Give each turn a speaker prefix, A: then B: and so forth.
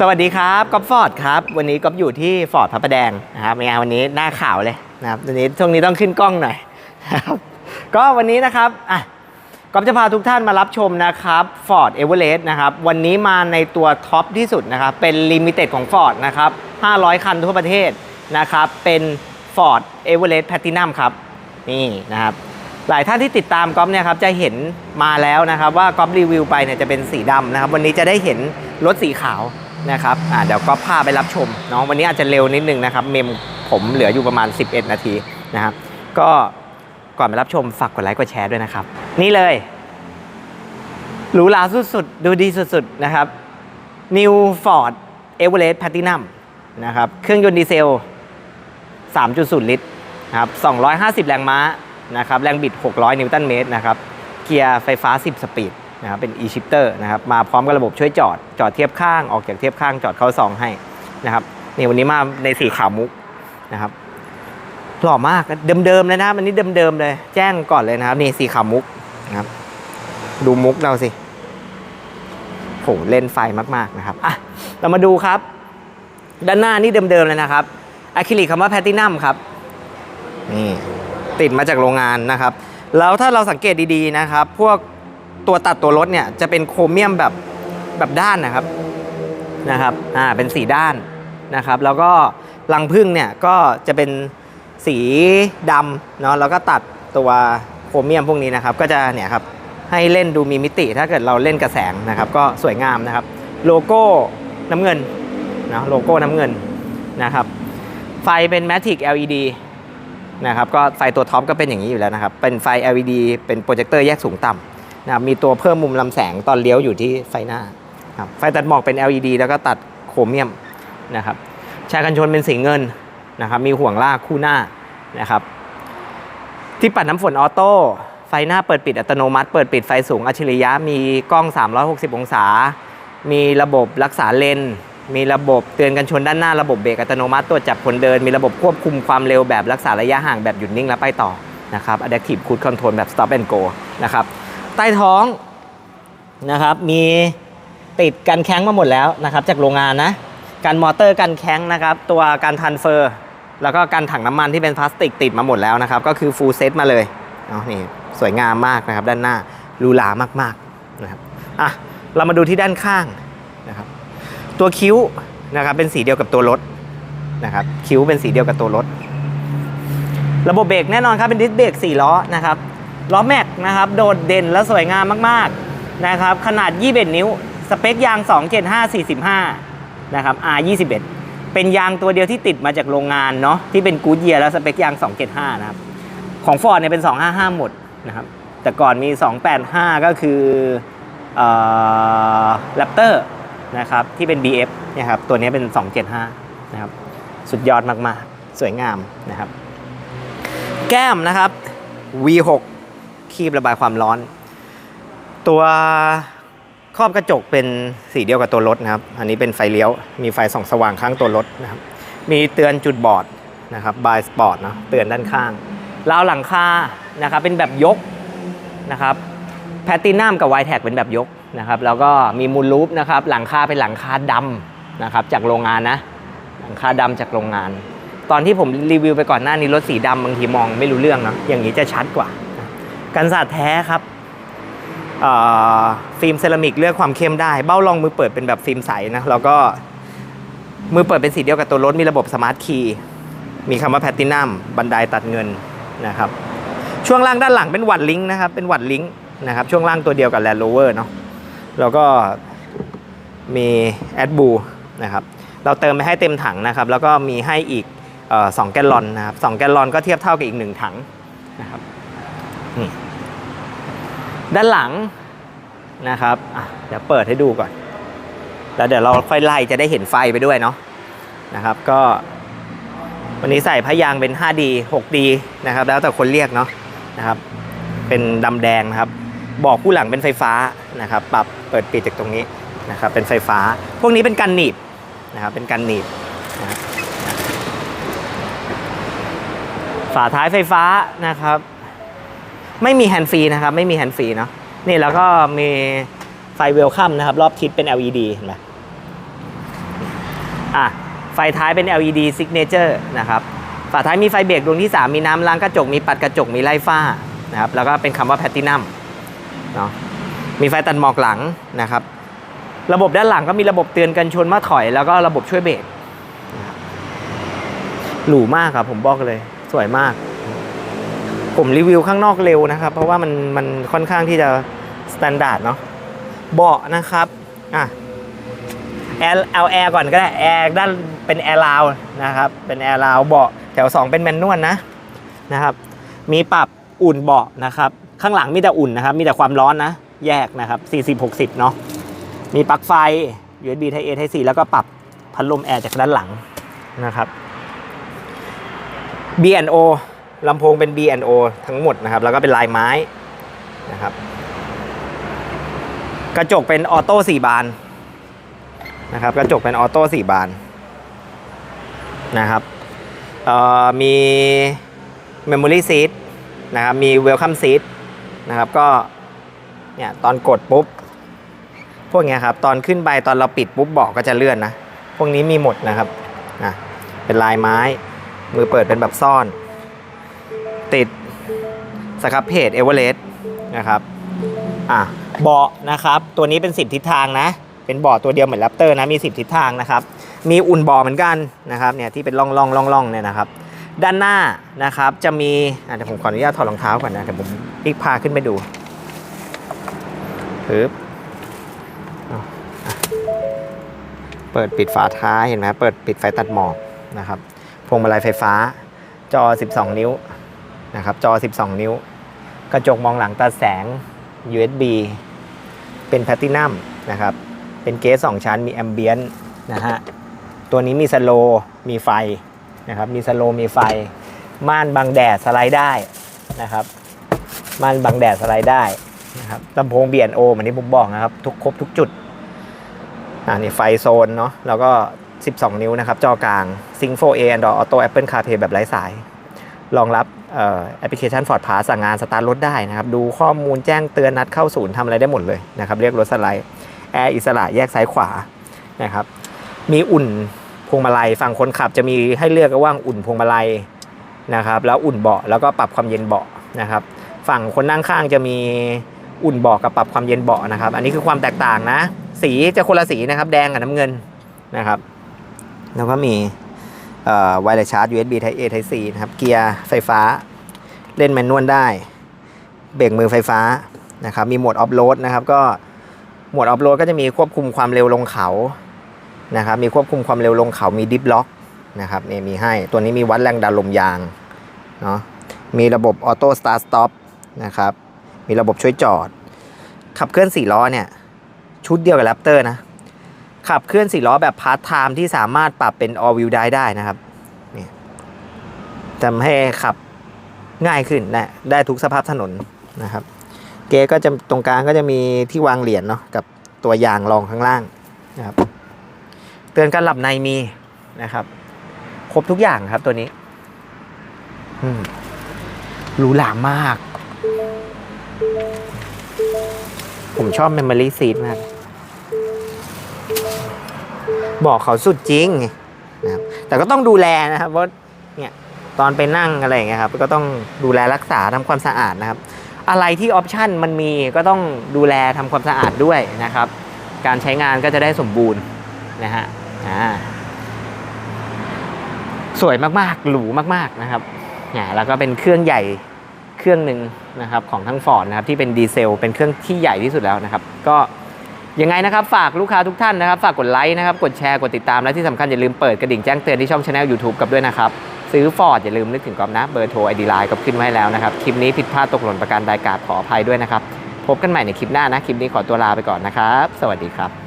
A: สวัสดีครับก๊อฟฟอร์ดครับ วันนี้ก๊อฟอยู่ที่ฟอร์ดพระประแดงนะครับเป็นไงานวันนี้หน้าข่าวเลยนะครับวันนี้ช่วงนี้ต้องขึ้นกล้องหน่อยนะครับก็วันนี้นะครับอะก๊อฟจะพาทุกท่านมารับชมนะครับ Ford e v e r e s t นะครับวันนี้มาในตัวท็อปที่สุดนะครับเป็นลิมิเต็ดของ Ford นะครับ 500 คันทั่วประเทศนะครับเป็น Ford e v e r e s t Platinum ครับนี่นะครับหลายท่านที่ติดตามก๊อฟเนี่ยครับจะเห็นมาแล้วนะครับว่าก๊อฟรีวิวไปเนี่ยจะเป็นสีดำนะครับวันนี้จะได้เห็นรถสีขาว นะครับอ่าเดี๋ยวก๊อฟพาไปรับชมเนาะวันนี้อาจจะเร็วนิดนึงนะครับ เมมผมเหลืออยู่ประมาณ 11 นาทีนะครับ ก็ก่อนไปรับชมฝากกดไลค์กดแชร์ด้วยนะครับ นี่เลยหรูหราสุดๆ ดูดีสุดๆ นะครับ New Ford Everest Platinum นะครับ เครื่องยนต์ดีเซล 3.0 ลิตรนะครับ 250 แรงม้านะครับ แรงบิด 600 นิวตันเมตรนะครับ เกียร์ไฟฟ้า 10 สปีด นะครับเป็น e-shifter นะครับมาพร้อมกับระบบช่วยจอดจอดเทียบข้างออกจากเทียบข้างจอดเข้าซองให้นะครับนี่วันนี้มาในสีขาวมุกนะครับหล่อมากเดิมๆเลยนะครับอันนี้เดิมๆเลย แจ้งก่อนเลยนะครับ นี่สีขาวมุกนะครับดูมุกเราสิโหเล่นไฟมากๆนะครับอะเรามาดูครับ ด้านหน้านี่เดิมๆเลยนะครับอะคริลิกคำว่าแพตตินัมครับนี่ติดมาจากโรงงานนะครับ แล้วถ้าเราสังเกตดีๆนะครับ พวก ตัวตัดตัวรถเนี่ยจะเป็นโครเมียมแบบแบบด้านนะครับนะครับอ่าเป็นสีด้านนะครับ แล้วก็รังพึ่งเนี่ยก็จะเป็นสีดำเนาะแล้วก็ตัดตัวโครเมียมพวกนี้นะครับ ก็จะเนี่ยครับให้เล่นดูมีมิติ ถ้าเกิดเราเล่นกระแสงนะครับ ก็สวยงามนะครับ โลโก้น้ำเงินนะโลโก้น้ำเงินนะครับ ไฟเป็น Matic LED นะครับ ก็ไฟตัวท็อปก็เป็นอย่างนี้อยู่แล้วนะครับ เป็นไฟ LED เป็นโปรเจคเตอร์แยกสูงต่ำ นะครับมีตัวเพิ่มมุมลำแสงตอนเลี้ยวอยู่ที่ไฟหน้าครับไฟตัดหมอกเป็น LED แล้วก็ตัดโครเมียมนะครับชายกันชนเป็นสีเงินนะครับมีห่วงลากคู่หน้านะครับที่ปัดน้ำฝนออโต้ไฟหน้าเปิดปิดอัตโนมัติ เปิดปิดไฟสูงอัจฉริยะมีกล้อง 360 องศา มีระบบรักษาเลน มีระบบเตือนกันชนด้านหน้าระบบเบรกอัตโนมัติตรวจจับคนเดิน มีระบบควบคุมความเร็วแบบรักษาระยะห่างแบบหยุดนิ่งและไปต่อนะครับ Adaptive Cruise Control แบบ Stop and Go นะครับ ใต้ท้องนะครับ มีติดกันแข้งมาหมดแล้วนะครับ จากโรงงานนะการมอเตอร์กันแข้งนะครับ ตัวการทันเฟอร์ แล้วก็การถังน้ำมันที่เป็นพลาสติกติดมาหมดแล้วนะครับ ก็คือฟูลเซตมาเลยเนาะนี่สวยงามมากนะครับ ด้านหน้าหรูหรามากๆนะครับอะเรามาดูที่ด้านข้างนะครับ ตัวคิ้วนะครับเป็นสีเดียวกับตัวรถนะครับ คิ้วเป็นสีเดียวกับตัวรถ ระบบเบรกแน่นอนครับเป็นดิสเบรก4ล้อนะครับ ล้อแม็กนะครับโดดเด่นและสวยงามมากๆนะครับขนาด 21 นิ้ว สเปคยาง 275 45 นะครับ R 21 เป็นยางตัวเดียวที่ติดมาจากโรงงานเนาะที่เป็นกูดเยียแล้วสเปคยาง 275 นะครับ ของ Ford เนี่ยเป็น 255 หมดนะครับแต่ก่อนมี 285 ก็คือเอ่อ Raptor นะครับที่เป็น BF เนี่ยครับตัวนี้เป็น 275 นะครับ สุดยอดมาก ๆ สวยงามนะครับ แก้มนะครับ V6 คีบระบายความร้อน ตัวครอบกระจกเป็นสีเดียวกับตัวรถนะครับ อันนี้เป็นไฟเลี้ยว มีไฟส่องสว่างข้างตัวรถนะครับ มีเตือนจุดบอดนะครับบายสปอร์ตเนาะเตือนด้านข้างราวหลังคานะครับเป็นแบบยกนะครับแพตตินัมกับไวแท็กเป็นแบบยกนะครับ แล้วก็มีมูลลูปนะครับ หลังคาเป็นหลังคาดำนะครับ จากโรงงานนะ หลังคาดำจากโรงงาน ตอนที่ผมรีวิวไปก่อนหน้านี้รถสีดำบางทีมองไม่รู้เรื่องเนาะอย่างนี้จะชัดกว่า กันศาสตร์แท้ครับฟิล์มเซรามิกเลือกความเข้มได้ เบ้ารองมือเปิดเป็นแบบฟิล์มใสนะ แล้วก็มือเปิดเป็นสีเดียวกับตัวรถ มีระบบสมาร์ทคีย์ มีคำว่าแพตตินัมบันไดตัดเงินนะครับ ช่วงล่างด้านหลังเป็นวัดลิงก์นะครับ เป็นวัดลิงก์นะครับ ช่วงล่างตัวเดียวกับ Land Rover เนาะ แล้วก็มีแอดบูนะครับ เราเติมไปให้เต็มถังนะครับ แล้วก็มีให้อีกสองแกลลอนนะครับสองแกลลอนก็เทียบเท่ากับอีกหนึ่งถังนะครับนี่ ด้านหลังนะครับเดี๋ยวเปิดให้ดูก่อน แล้วเดี๋ยวเราค่อยไล่จะได้เห็นไฟไปด้วยเนาะนะครับก็ วันนี้ใส่พยางค์เป็น 5D 6D นะครับ แล้วแต่คนเรียกเนาะนะครับ เป็นดำแดงนะครับบอกคู่หลังเป็นไฟฟ้านะครับ ปรับเปิดปิดจากตรงนี้นะครับ เป็นไฟฟ้า พวกนี้เป็นกันหนีบนะครับ เป็นกันหนีบนะครับฝาท้ายไฟฟ้านะครับ ไม่มีแฮนด์ฟรีนะครับ ไม่มีแฮนด์ฟรีเนาะนี่แล้วก็มีไฟเวลคัมนะครับ รอบทิศเป็น LED เห็นไหมอะไฟท้ายเป็น LED signature นะครับฝาท้ายมีไฟเบรกดวงที่ 3 มีน้ำล้างกระจก มีปัดกระจก มีไล่ฝ้านะครับ แล้วก็เป็นคำว่าแพ t ตินัมเนาะมีไฟตัดหมอกหลังนะครับ ระบบด้านหลังก็มีระบบเตือนกันชนเมื่อถอย แล้วก็ระบบช่วยเบรกนะครับหรูมากครับผมบอกเลย สวยมาก ผมรีวิวข้างนอกเร็วนะครับ เพราะว่ามันมันค่อนข้างที่จะสแตนดาร์ดเนาะเบาะนะครับอะแอร์เอาแอร์ก่อนก็ได้แอร์ด้านเป็นแอร์ลาวนะครับ เป็นแอร์ลาวเบาะแถว 2 เป็นแมนนวลนะนะครับ มีปรับอุ่นเบาะนะครับ ข้างหลังมีแต่อุ่นนะครับ มีแต่ความร้อนนะ แยกนะครับ 40 60 เนาะมีปลั๊กไฟ USB Type A Type C แล้วก็ปรับพัดลมแอร์จากด้านหลังนะครับ B&O ลำโพงเป็น B&O ทั้งหมดนะครับ แล้วก็เป็นลายไม้นะครับ กระจกเป็นออโต้สี่บานนะครับ กระจกเป็นออโต้สี่บานนะครับเอ่อมี Memory Seat นะครับ มี Welcome Seat นะครับ ก็เนี่ยตอนกดปุ๊บ พวกเนี้ยครับ ตอนขึ้นไปตอนเราปิดปุ๊บเบาะก็จะเลื่อนนะ พวกนี้มีหมดนะครับนะเป็นลายไม้ มือเปิดเป็นแบบซ่อน ติดสครับเพจเอเวอเรสต์นะครับอะเบาะนะครับ ตัวนี้เป็น 10 ทิศทางนะ เป็นเบาะตัวเดียวเหมือนแรปเตอร์นะมี 10 ทิศทางนะครับ มีอุ่นเบาะเหมือนกันนะครับเนี่ยที่เป็นร่องร่องร่องร่องเนี่ยนะครับ ด้านหน้านะครับจะมีอะเดี๋ยวผมขออนุญาตถอดรองเท้าก่อนนะเดี๋ยวผมพลิกพาขึ้นไปดูปึ๊บเอาอะเปิดปิดฝาท้ายเห็นไหมเปิดปิดไฟตัดหมอกนะครับพวงมาลัยไฟฟ้าจอ 12 นิ้ว นะครับจอ 12 นิ้ว กระจกมองหลังตัดแสง USB เป็นแพลตินัมนะครับ เป็นเกส2ชั้นมีแอมเบียนนะฮะ ตัวนี้มีสโลมีไฟนะครับ มีสโลมีไฟ ม่านบังแดดสไลด์ได้นะครับ ม่านบังแดดสไลด์ได้นะครับลำโพง B&O เหมือนที่ผมบอกนะครับ ทุกครบทุกจุด อ่านี่ไฟโซนเนาะ แล้วก็ 12 นิ้วนะครับ จอกลาง Sync 4A Android Auto Apple CarPlay แบบไร้สาย รองรับแอปพลิเคชัน Ford Pass สั่งงานสตาร์ทรถได้นะครับ ดูข้อมูลแจ้งเตือนนัดเข้าศูนย์ทำอะไรได้หมดเลยนะครับ เรียกรถสไลด์แอร์อิสระแยกซ้ายขวานะครับ มีอุ่นพวงมาลัยฝั่งคนขับจะมีให้เลือกระหว่างอุ่นพวงมาลัยนะครับ แล้วอุ่นเบาะแล้วก็ปรับความเย็นเบาะนะครับ ฝั่งคนนั่งข้างจะมีอุ่นเบาะกับปรับความเย็นเบาะนะครับ อันนี้คือความแตกต่างนะ สีจะคนละสีนะครับ แดงกับน้ำเงินนะครับ แล้วก็มี ไวเลสชาร์จ USB Type A Type C นะครับ เกียร์ไฟฟ้า เล่นแมนนวลได้ เบรกมือไฟฟ้านะครับ มีโหมดออฟโรดนะครับ ก็โหมดออฟโรดก็จะมีควบคุมความเร็วลงเขา นะครับ มีควบคุมความเร็วลงเขา มีดิฟล็อกนะครับเนี่ยมีให้ ตัวนี้มีวัดแรงดันลมยาง เนาะ มีระบบออโต้สตาร์ทสต็อปนะครับ มีระบบช่วยจอด ขับเคลื่อน4ล้อเนี่ย ชุดเดียวกับแรปเตอร์นะ ขับเคลื่อนสี่ล้อแบบพาร์ทไทม์ที่สามารถปรับเป็น all wheel drive ได้นะครับนี่ทำให้ขับง่ายขึ้นนะได้ทุกสภาพถนนนะครับ เกยร์ก็จะตรงกลางก็จะมีที่วางเหรียญเนาะกับตัวยางรองข้างล่างนะครับ เตือนการหลับในมีนะครับ ครบทุกอย่างครับตัวนี้อืมหรูหรามาก ผมชอบ Memory Seat มาก บอกเขาสุดจริงนะครับแต่ก็ต้องดูแลนะครับเพราเนี่ยตอนไปนั่งอะไรอย่างเงี้ยครับก็ต้องดูแลรักษาทำความสะอาดนะครับ อะไรที่ออปชันมันมีก็ต้องดูแลทำความสะอาดด้วยนะครับ การใช้งานก็จะได้สมบูรณ์นะฮะอ่าสวยมากๆหรูมากๆนะครับเนี่ยแล้วก็เป็นเครื่องใหญ่เครื่องหนึ่งนะครับของทั้งฟอร์ดนะครับที่เป็นดีเซลเป็นเครื่องที่ใหญ่ที่สุดแล้วนะครับ ก็ ยังไงนะครับฝากลูกค้าทุกท่านนะครับ ฝากกดไลค์นะครับ กดแชร์ กดติดตาม และที่สำคัญอย่าลืมเปิดกระดิ่งแจ้งเตือนที่ช่องช anel YouTube กับด้วยนะครับ ซื้อฟอร์ดอย่าลืมนึกถึงกอบนะ เบอร์โทรไอดีไลน์กับขึ้นไว้ให้แล้วนะครับ คลิปนี้ผิดพลาดตกหล่นประการใดกราบขออภัยด้วยนะครับ พบกันใหม่ในคลิปหน้านะ คลิปนี้ขอตัวลาไปก่อนนะครับ สวัสดีครับ